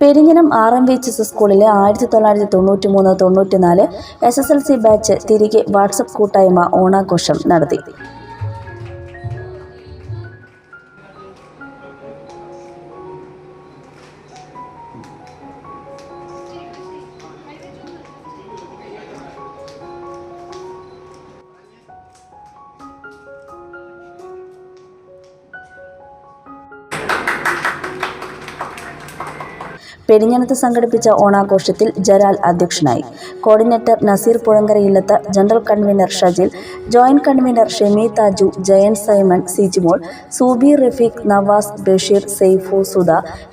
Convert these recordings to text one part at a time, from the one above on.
Perinjanam R M V H S സ്കൂളിലെ ആയിരത്തി തൊള്ളായിരത്തി തൊണ്ണൂറ്റി മൂന്ന് തൊണ്ണൂറ്റി നാല് S S L C batch തിരികെ വാട്സപ്പ് കൂട്ടായ്മ ഓണാഘോഷം നടത്തി. പെരിഞ്ഞനത്ത് സംഘടിപ്പിച്ച ഓണാഘോഷത്തിൽ ജലാൽ അധ്യക്ഷനായി. Coordinator Nazeer Puzhankarayillath general convener Shajil joint convener Shemi Thaju Jayan Simon Sijimol Subi Rafeeq Navas Basheer Saifu Sudha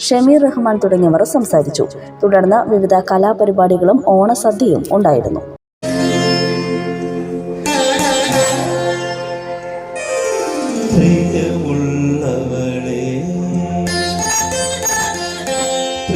Shameer Rahman തുടങ്ങിയവർ സംസാരിച്ചു. തുടർന്ന് വിവിധ കലാപരിപാടികളും ഓണസദ്യയും ഉണ്ടായിരുന്നു.